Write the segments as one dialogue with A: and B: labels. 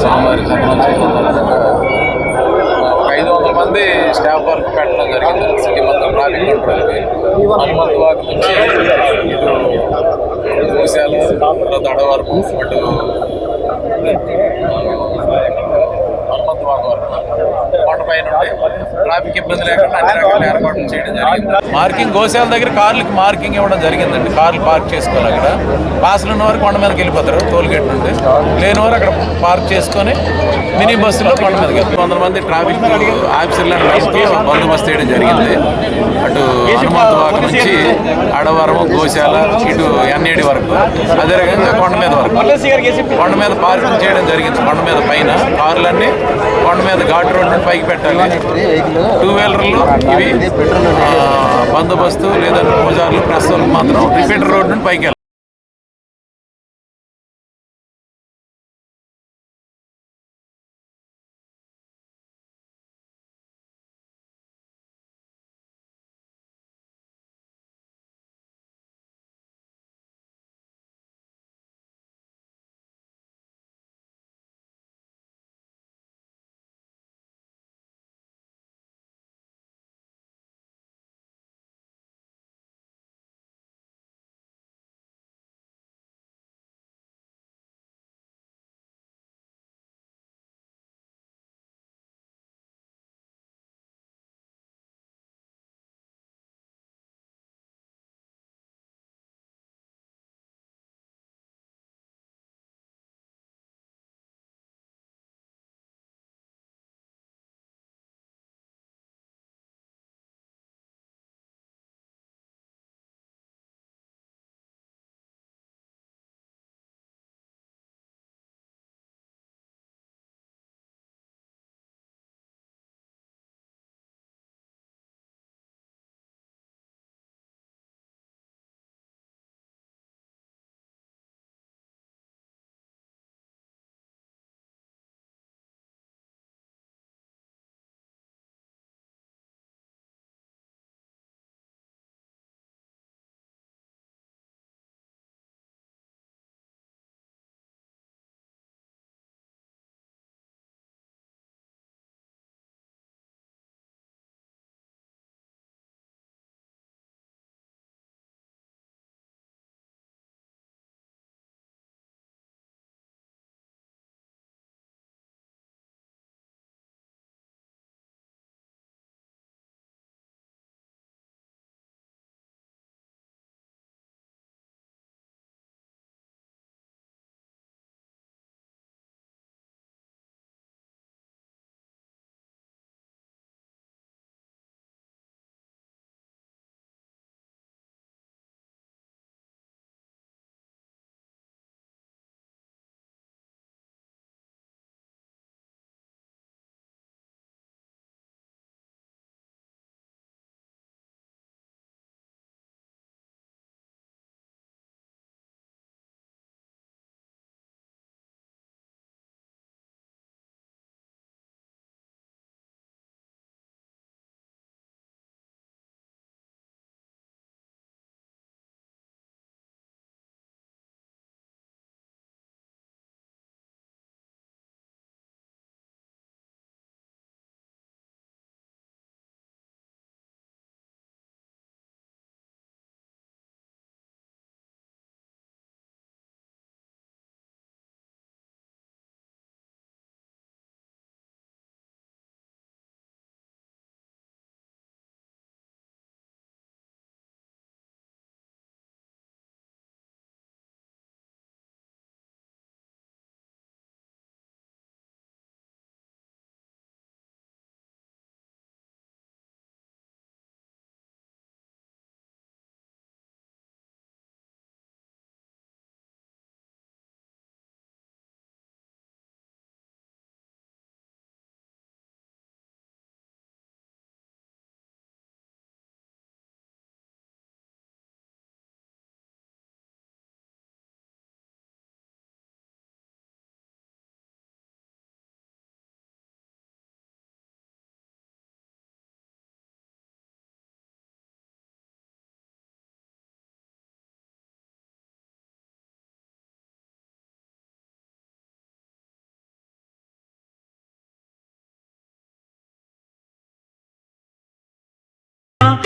A: స్వామివారి ఐదు వందల మంది స్టాఫ్ వర్క్ పెట్టడం జరిగింది. సిటీ మొత్తం ట్రాఫిక్ కంట్రోల్కి హనుమంత్ వాక్ నుంచి ఇటు చూశాలు తర్వాత అడవరకు అటు హనుమంతు వాక్ వరకు ట్రాఫిక్ ఇబ్బంది లేకుండా అన్ని రకాల ఏర్పాట్లు చేయడం జరిగింది మార్కింగ్ గోశాల దగ్గర కార్లకు మార్కింగ్ ఇవ్వడం జరిగిందండి. కార్లు పార్క్ చేసుకోవాలి అక్కడ. పాసులు ఉన్నవారు కొండ మీదకి వెళ్ళిపోతారు టోల్గేట్ నుండి. లేని వారు అక్కడ పార్క్ చేసుకొని మినీ బస్సులో కొండ మీదకి వెళ్తారు. కొంతమంది మంది ట్రాఫిక్ ఆఫీసర్లను నడుపుతూ బందోబస్తు చేయడం జరిగింది. అటు హనుమంతు నుంచి అడవరం గోశాల ఇటు ఎన్ఏడి వరకు. అదే రకంగా కొండ మీద వరకు. కొండ మీద పార్కింగ్ చేయడం జరిగింది. కొండ మీద పైన కార్లన్నీ కొండ మీద ఘాట్ రోడ్ నుండి పైకి పెట్టాలి. టూ వీలర్లు ఇవి ఆ, బందోబస్తు లేదా పూజారులు ప్రస్తుతం మాత్రం రిపీటర్ రోడ్ నుండి పైకి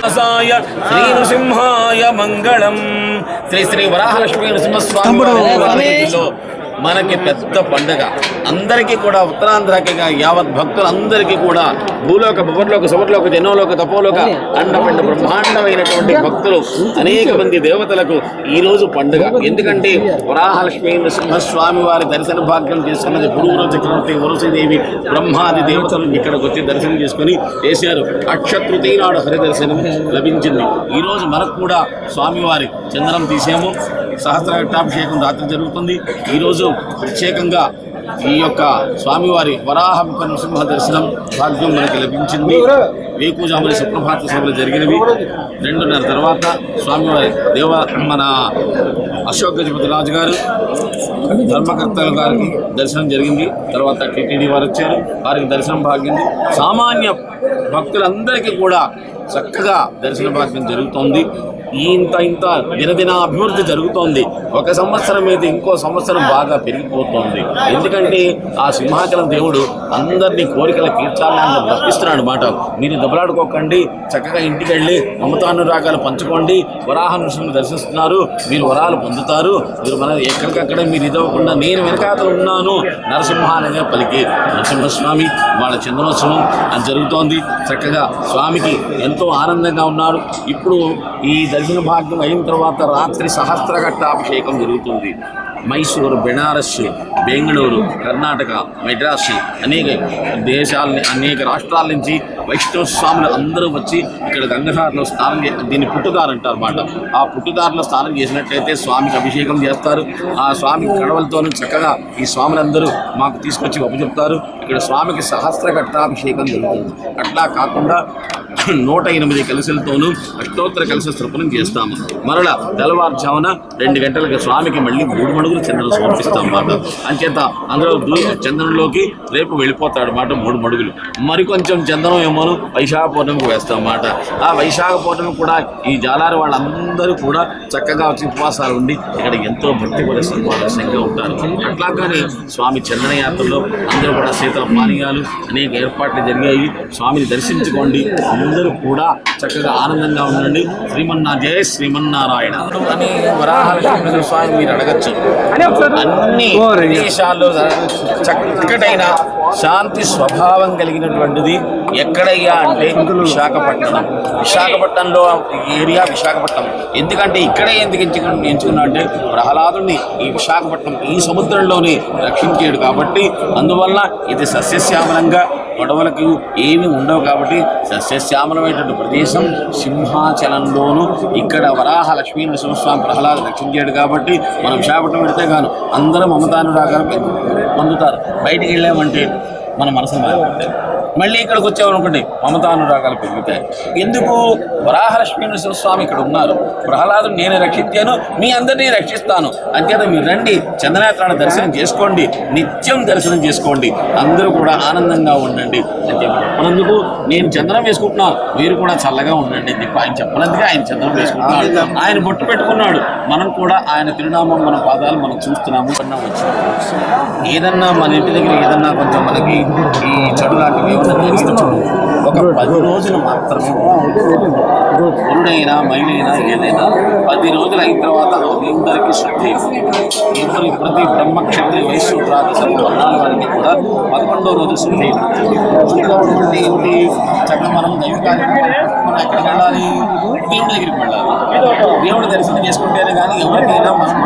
A: వెళ్ళాలి
B: సాయ శ్రీ నృసింహాయ మంగళం. శ్రీ శ్రీ వరాహలక్ష్మీ నృసింహస్వామి మనకి పెద్ద పండగ. అందరికీ కూడా ఉత్తరాంధ్రకి యావత్ భక్తులందరికీ కూడా భూలోక భువర్లోక సువర్లోక జనోలోక తపోలోక అండపిండ బ్రహ్మాండమైనటువంటి భక్తులు అనేక మంది దేవతలకు ఈ రోజు పండుగ. ఎందుకంటే వరాహలక్ష్మీ నృసింహస్వామి వారి దర్శన భాగ్యం చేసుకున్నది పురుగుల చక్రవర్తి వరుసదేవి బ్రహ్మాది దేవతలు ఇక్కడికి వచ్చి దర్శనం చేసుకుని చేశారు అక్షతృతీ నాడు హరి దర్శనం లభించింది. ఈ రోజు మనకు కూడా స్వామివారి చందనం తీసాము. సహస్రఘట్టాభిషేకం రాత్రి జరుగుతుంది. ఈరోజు ప్రత్యేకంగా ఈ యొక్క స్వామివారి వరాహ నృసింహ దర్శనం భాగ్యం మనకి లభించింది వేకుజామున సుప్రభాత సభలు జరిగినవి. రెండున్నర తర్వాత స్వామివారి దేవ మన అశోక్ గజపతి రాజు గారు ధర్మకర్తల గారికి దర్శనం జరిగింది. తర్వాత టీటీడీ వారు వచ్చారు. వారికి దర్శనం భాగ్యం సామాన్య భక్తులందరికీ కూడా చక్కగా దర్శన భాగ్యం జరుగుతోంది. ఇంత ఇంత దినదిన అభివృద్ధి జరుగుతోంది. ఒక సంవత్సరం మీద ఇంకో సంవత్సరం బాగా పెరిగిపోతోంది. ఎందుకంటే ఆ సింహాచలం దేవుడు అందరినీ కోరికలు తీర్చాలని తప్పిస్తున్నాడు అనమాట మీరు దెబ్బలాడుకోకండి. చక్కగా ఇంటికి వెళ్ళి మమతానురాగాలు పంచుకోండి. వరాహ నృసింహ దర్శిస్తున్నారు. మీరు వరాలు పొందుతారు. మీరు మన ఎక్కడికక్కడ మీరు ఇదవ్వకుండా నేను వెనకాతలు ఉన్నాను. నరసింహ అనే పలికి. నరసింహస్వామి వాళ్ళ చంద్రోత్సవం అది జరుగుతోంది. చక్కగా స్వామికి ఎంతో ఆనందంగా ఉన్నాడు ఇప్పుడు ఈ దర్శన భాగ్యం అయిన తర్వాత రాత్రి సహస్రఘట్టాభిషేకం జరుగుతుంది. మైసూరు బెనారస్ బెంగళూరు కర్ణాటక మెడ్రాస్ అనేక దేశాల అనేక రాష్ట్రాల నుంచి వైష్ణవ స్వాములు అందరూ వచ్చి ఇక్కడ గంగధారలో స్నానం చే దీన్ని పుట్టుదారు అంటారు అన్నమాట ఆ పుట్టుదారులో స్నానం చేసినట్లయితే స్వామికి అభిషేకం చేస్తారు. ఆ స్వామి కడవలతోనూ చక్కగా ఈ స్వాములందరూ మాకు తీసుకొచ్చి చెప్తారు. ఇక్కడ స్వామికి సహస్ర ఘట్టాభిషేకం జరుగుతుంది. అట్లా కాకుండా నూట ఎనిమిది కలశలతోనూ అష్టోత్తర కలశ స్థృపణం చేస్తాము. మరల తెల్లవారుజామున రెండు గంటలకు స్వామికి మళ్ళీ మూడు మడుగులు చంద్రులు సమర్పిస్తాం అన్నమాట. అంచేత అందులో చంద్రంలోకి రేపు వెళ్ళిపోతాడు అన్నమాట మూడు మడుగులు. మరికొంచెం చందనం ఏమోను వైశాఖ పౌర్ణమికి వేస్తాం అన్నమాట. ఆ వైశాఖ పౌర్ణమి కూడా ఈ జాలారి వాళ్ళందరూ కూడా చక్కగా వచ్చి ఉపవాసాలు ఉండి ఇక్కడ ఎంతో భక్తి పరిశ్రమగా ఉంటారు. అట్లాగానే స్వామి చంద్రయాత్రలో అందరూ కూడా శీతల పానీయాలు అనేక ఏర్పాట్లు జరిగాయి. స్వామిని దర్శించుకోండి. అందరూ కూడా చక్కగా ఆనందంగా ఉండండి. శ్రీమన్నా జయ శ్రీమన్నారాయణ. అని వరాహలక్ష్మీ స్వామి మీరు అడగచ్చు. అన్ని ప్రదేశాల్లో చక్కటైన శాంతి స్వభావం కలిగినటువంటిది ఎక్కడయ్యా అంటే విశాఖపట్నం. విశాఖపట్నంలో ఏరియా విశాఖపట్నం. ఎందుకంటే ఇక్కడే ఎందుకు ఎంచుకు ఎంచుకున్నా అంటే ప్రహ్లాదుని ఈ విశాఖపట్నం ఈ సముద్రంలోనే రక్షించాడు కాబట్టి అందువల్ల ఇది సస్యశ్యామలంగా గొడవలకు ఏమి ఉండవు కాబట్టి సస్యశ్యామలమైనటువంటి ప్రదేశం సింహాచలంలోనూ ఇక్కడ వరాహ లక్ష్మీ నరసింహస్వామి ప్రహ్లాద రక్షించాడు కాబట్టి మనం విశాఖపట్నం పెడితే గాను అందరూ మమతానురాగాలు పొందుతారు. బయటికి వెళ్ళామంటే మన మనసు బాధపడతాయి మళ్ళీ ఇక్కడికి వచ్చామనుకోండి మమతానురాగాలు పెరుగుతాయి. ఎందుకు? వరాహలక్ష్మీ నరసింహస్వామి ఇక్కడ ఉన్నారు. ప్రహ్లాదుని నేను రక్షించాను మీ అందరినీ రక్షిస్తాను. అంతేత మీరు రండి చంద్రయాత్రను దర్శనం చేసుకోండి నిత్యం దర్శనం చేసుకోండి. అందరూ కూడా ఆనందంగా ఉండండి అని చెప్పి మనందుకు నేను చంద్రం వేసుకుంటున్నాను మీరు కూడా చల్లగా ఉండండి అని చెప్పి ఆయన చెప్పనందుకే ఆయన చంద్రం వేసుకుంటున్నాడు. ఆయన బొట్టు పెట్టుకున్నాడు. మనం కూడా ఆయన తిరునామం మన పాదాలు మనం చూస్తున్నాము అన్నా వచ్చి ఏదన్నా మన ఇంటి దగ్గర ఏదన్నా కొంచెం మనకి ఈ చెడు లాంటివి Tapi. ఒక పది రోజులు మాత్రమే పురుడైనా మైలైనా ఏదైనా పది రోజులు అయిన తర్వాత అందరికీ శుద్ధి ఎవరి ప్రతి బ్రహ్మక్షత్రి ప్రాదశ వర్ణాల వారికి కూడా పదకొండో రోజు శుద్ధి శుద్ధిగా ఉన్నటువంటి ఏంటి చక్కగా మనం దైవ కార్యక్రమం మనం ఎక్కడికి వెళ్ళాలి? దేవుడి దగ్గరికి వెళ్ళాలి. దేవుడి దర్శనం చేసుకుంటేనే కానీ ఎవరికైనా మనం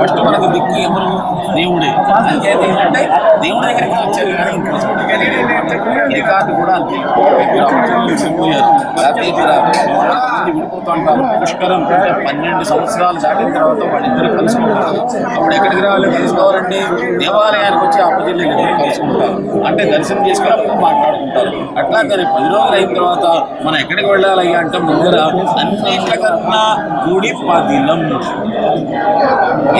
B: ఫస్ట్ మనకు దిక్కు ఎవరు? దేవుడే. అంచేత ఏంటంటే దేవుడి దగ్గరికి వచ్చారు కానీ కాదు కూడా అంతే విడిపోతూ ఉంటారు పుష్కరం అంటే పన్నెండు సంవత్సరాలు దాటిన తర్వాత వాళ్ళిద్దరు కలుసుకుంటారు అప్పుడు ఎక్కడికి రావాలి కలుసుకోవాలండి దేవాలయానికి వచ్చి అప్పజిల్లు ఇద్దరు కలుసుకుంటారు అంటే దర్శనం చేసుకున్నప్పుడు మాట్లాడుకుంటారు అట్లా కానీ పది రోజులు అయిన తర్వాత మనం ఎక్కడికి వెళ్ళాలి అంటే ముందర అన్నింటికన్నా గుడి పదిలం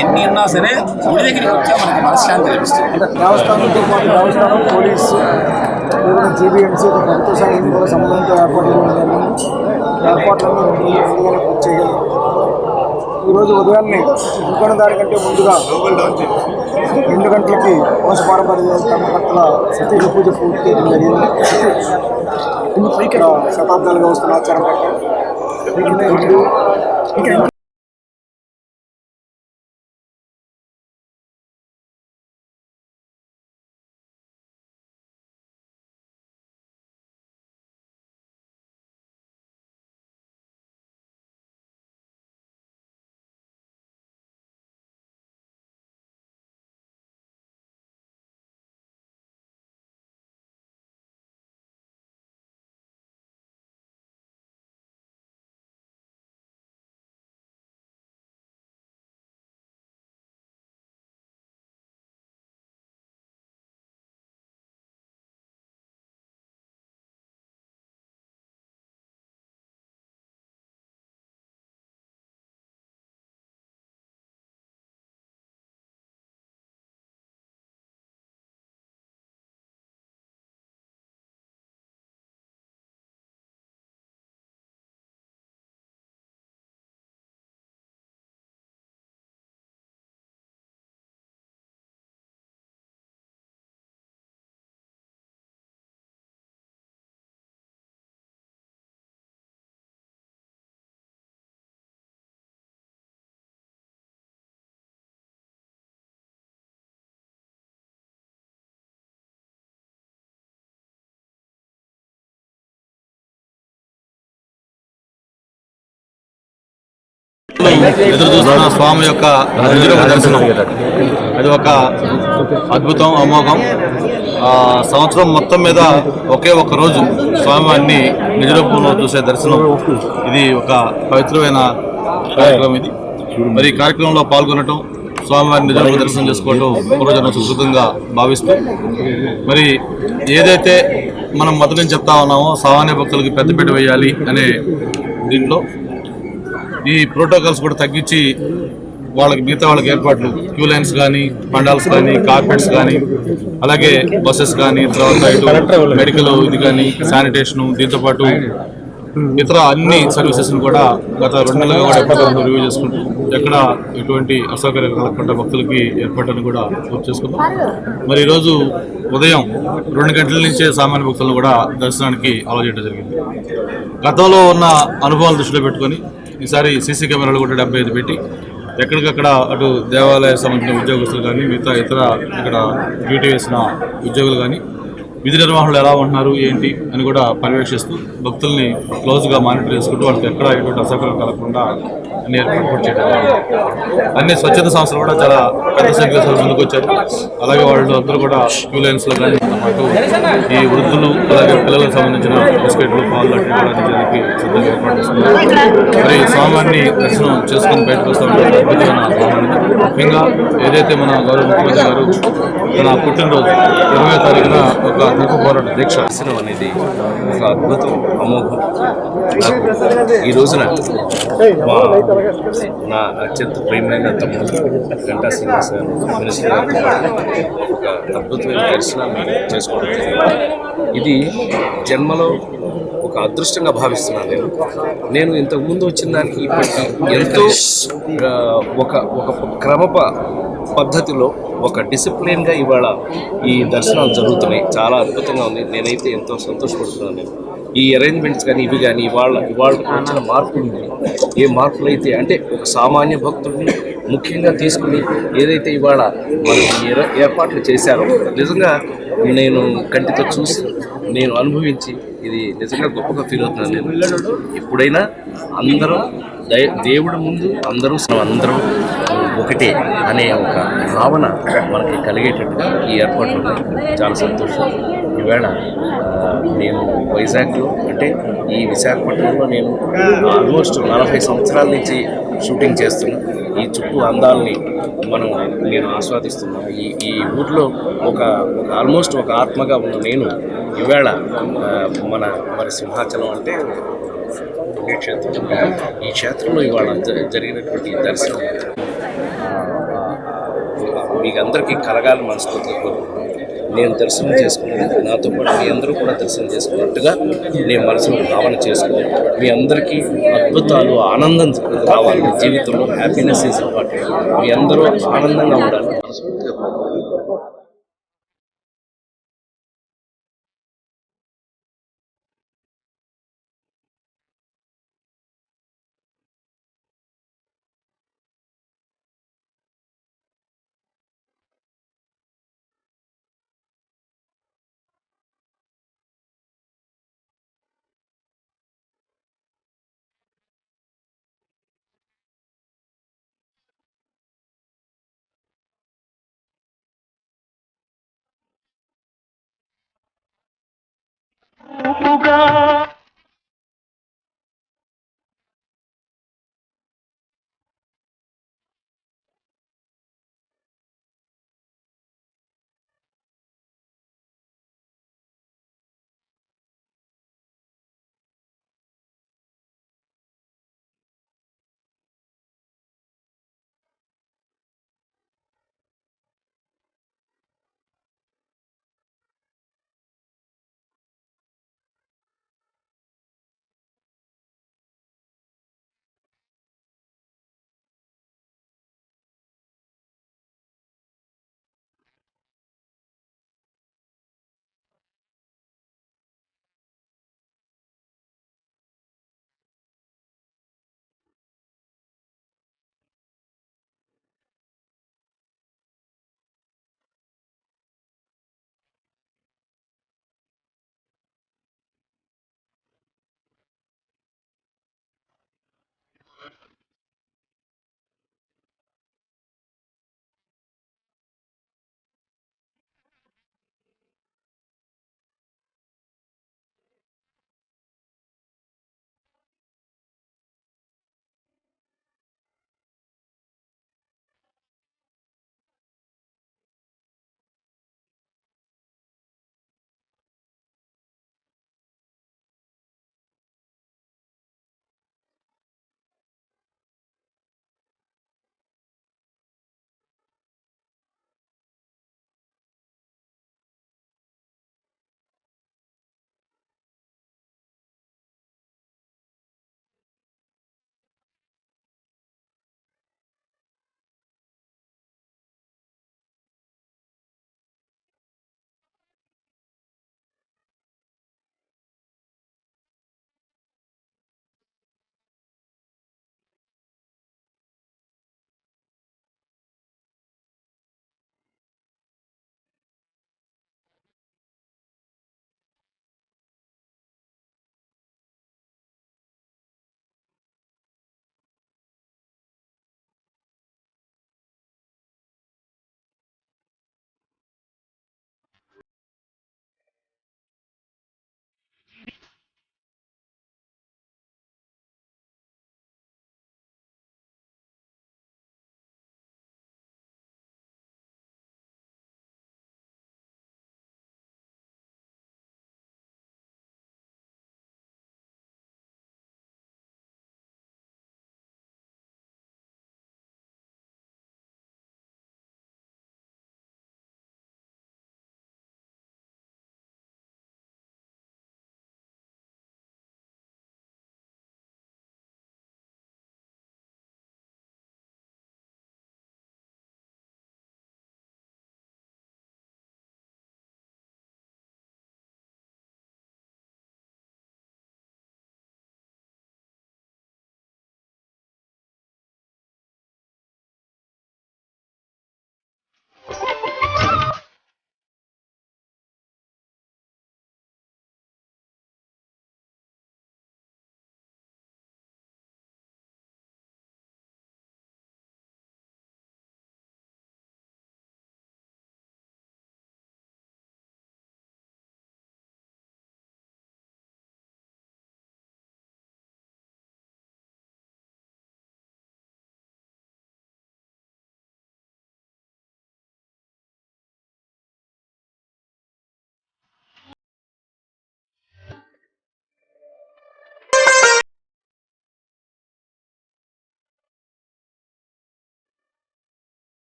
B: ఎన్నిన్నా సరే గుడి దగ్గరికి వచ్చా మనకి మనశ్శాంతి లభిస్తుంది
C: దేవస్థానం పోలీసు వివిధ జీబీఎంసీ ప్రభుత్వ సైనికులు కూడా సంబంధిత ఏర్పాట్లు చేయడం జరిగింది ఏర్పాట్లను పూర్తి చేయగలిగాం ఈరోజు ఉదయాన్నే ఇంకొన దానికంటే ముందుగా రెండు గంటలకి వంశ పారంపర్య కర్మకర్తల సతీక పూజ పూర్తి చేయడం జరిగింది. శతాబ్దాలుగా వస్తున్న ఆచారం పట్ల హిందూ
D: ఎదురు చూస్తున్న స్వామి యొక్క నిజరూప దర్శనం. అది ఒక అద్భుతం అమోఘం. ఆ, సంవత్సరం మొత్తం మీద ఒకే ఒక రోజు స్వామివారిని నిజరూపంలో చూసే దర్శనం. ఇది ఒక పవిత్రమైన కార్యక్రమం ఇది. మరి ఈ కార్యక్రమంలో పాల్గొనటం స్వామివారిని నిజరూప దర్శనం చేసుకోవటం పూర్వజన సుకృతంగా భావిస్తూ మరి ఏదైతే మనం మొదటి నుంచి చెప్తా ఉన్నామో సామాన్య భక్తులకి పెద్దపీట వేయాలి అనే దీంట్లో ఈ ప్రోటోకాల్స్ కూడా తగ్గించి వాళ్ళకి మిగతా వాళ్ళకి ఏర్పాట్లు క్యూ లైన్స్ కానీ పండాల్స్ కానీ కార్పెట్స్ కానీ అలాగే బస్సెస్ కానీ తర్వాత ఇటు మెడికల్ ఇది కానీ శానిటేషన్ దీంతో పాటు ఇతర అన్ని సర్వీసెస్ని కూడా గత రెండు నెలలుగా కూడా ఎప్పటికప్పుడు రివ్యూ చేసుకుంటూ ఎక్కడ ఎటువంటి అసౌకర్యం కలగకుండా భక్తులకి ఏర్పాట్లను కూడా పూర్తి చేసుకుంటాం మరి ఈరోజు ఉదయం రెండు గంటల నుంచే సామాన్య భక్తులను కూడా దర్శనానికి అలవ చేయడం జరిగింది. గతంలో ఉన్న అనుభవాలు దృష్టిలో పెట్టుకొని ఈసారి సీసీ కెమెరాలు కూడా డెబ్బై ఐదు పెట్టి ఎక్కడికక్కడ అటు దేవాలయ సంబంధించిన ఉద్యోగస్తులు కానీ మిగతా ఇతర ఇక్కడ డ్యూటీ వేసిన ఉద్యోగులు కానీ విధి నిర్వహణలు ఎలా ఉంటున్నారు ఏంటి అని కూడా పర్యవేక్షిస్తూ భక్తుల్ని క్లోజ్గా మానిటర్ చేసుకుంటూ వాళ్ళకి ఎక్కడ ఎటువంటి అసౌకర్యం కలగకుండా అన్ని ఏర్పాటు చేయడం అన్ని స్వచ్ఛత సంస్థలు కూడా చాలా పెద్ద సంఖ్యలో ముందుకు వచ్చారు అలాగే వాళ్ళు అందరూ కూడా క్యూ లైన్స్లో కానీ ఈ వృద్ధులు అలాగే పిల్లలకు సంబంధించిన బిస్కెట్లు పాలు లాంటివి కూడా అందించడానికి సిద్ధంగా ఏర్పాటు చేస్తున్నారు. మరి స్వామివారిని దర్శనం చేసుకుని బయటకు వస్తాం అద్భుతమైన స్వామివారిని ముఖ్యంగా ఏదైతే మన గౌరవ ముఖ్యమంత్రి గారు తన పుట్టినరోజు ఇరవై తారీఖున ఒక దీప పోరాట దీక్ష.
E: దర్శనం అనేది ఒక అద్భుతం అమోఘం. ఈ రోజున మా నా అత్యంత ప్రియమైన తమ్ముడు గంటా శ్రీనివాస్ గారు మినిస్టర్ పాటు ఒక అద్భుతమైన దర్శనాన్ని చేసుకోవడం ఇది జన్మలో ఒక అదృష్టంగా భావిస్తున్నాను నేను. నేను ఇంతకుముందు వచ్చిన దానికి ఇప్పటికీ ఎంతో ఒక ఒక క్రమ పద్ధతిలో ఒక డిసిప్లిన్గా ఇవాళ ఈ దర్శనాలు జరుగుతున్నాయి. చాలా అద్భుతంగా ఉంది. నేనైతే ఎంతో సంతోషపడుతున్నాను నేను. ఈ అరేంజ్మెంట్స్ కానీ ఇవి కానీ ఇవాళ ఇవాళ వచ్చిన మార్పులు ఏ మార్పులు అయితే అంటే ఒక సామాన్య భక్తుడిని ముఖ్యంగా తీసుకుని ఏదైతే ఇవాళ మనం ఏర్పాట్లు చేశారో నిజంగా నేను కంటితో చూసి నేను అనుభవించి ఇది నిజంగా గొప్పగా ఫీల్ అవుతున్నాను నేను. ఎప్పుడైనా అందరూ దై- దేవుడి ముందు అందరూ అందరూ ఒకటే అనే ఒక భావన మనకి కలిగేటట్టుగా ఈ ఏర్పాట్లు చాలా సంతోషం. ఈవేళ నేను వైజాగ్లో అంటే ఈ విశాఖపట్నంలో నేను ఆల్మోస్ట్ నలభై సంవత్సరాల నుంచి షూటింగ్ చేస్తున్నా. ఈ చుట్టూ అందాలని మనం నేను ఆస్వాదిస్తున్నాను ఈ ఈ ఊర్లో ఒక ఆల్మోస్ట్ ఒక ఆత్మగా ఉన్న నేను ఈవేళ మన మరి సింహాచలం అంటే పుణ్యక్షేత్రం ఈ క్షేత్రంలో ఇవాళ జ- జరిగినటువంటి దర్శనం మీకు అందరికీ కలగాలి మనస్ఫూర్తిగా కోరుకుంటున్నాను. నేను దర్శనం చేసుకున్నాను. నాతో పాటు మీ అందరూ కూడా దర్శనం చేసుకున్నట్టుగా నేను మనసులో భావన చేసుకుని మీ అందరికీ అద్భుతాలు ఆనందం రావాలి జీవితంలో హ్యాపీనెస్ ఈజ్ ఇంపార్టెంట్ మీ అందరూ ఆనందంగా ఉండాలి.
F: చూపుగా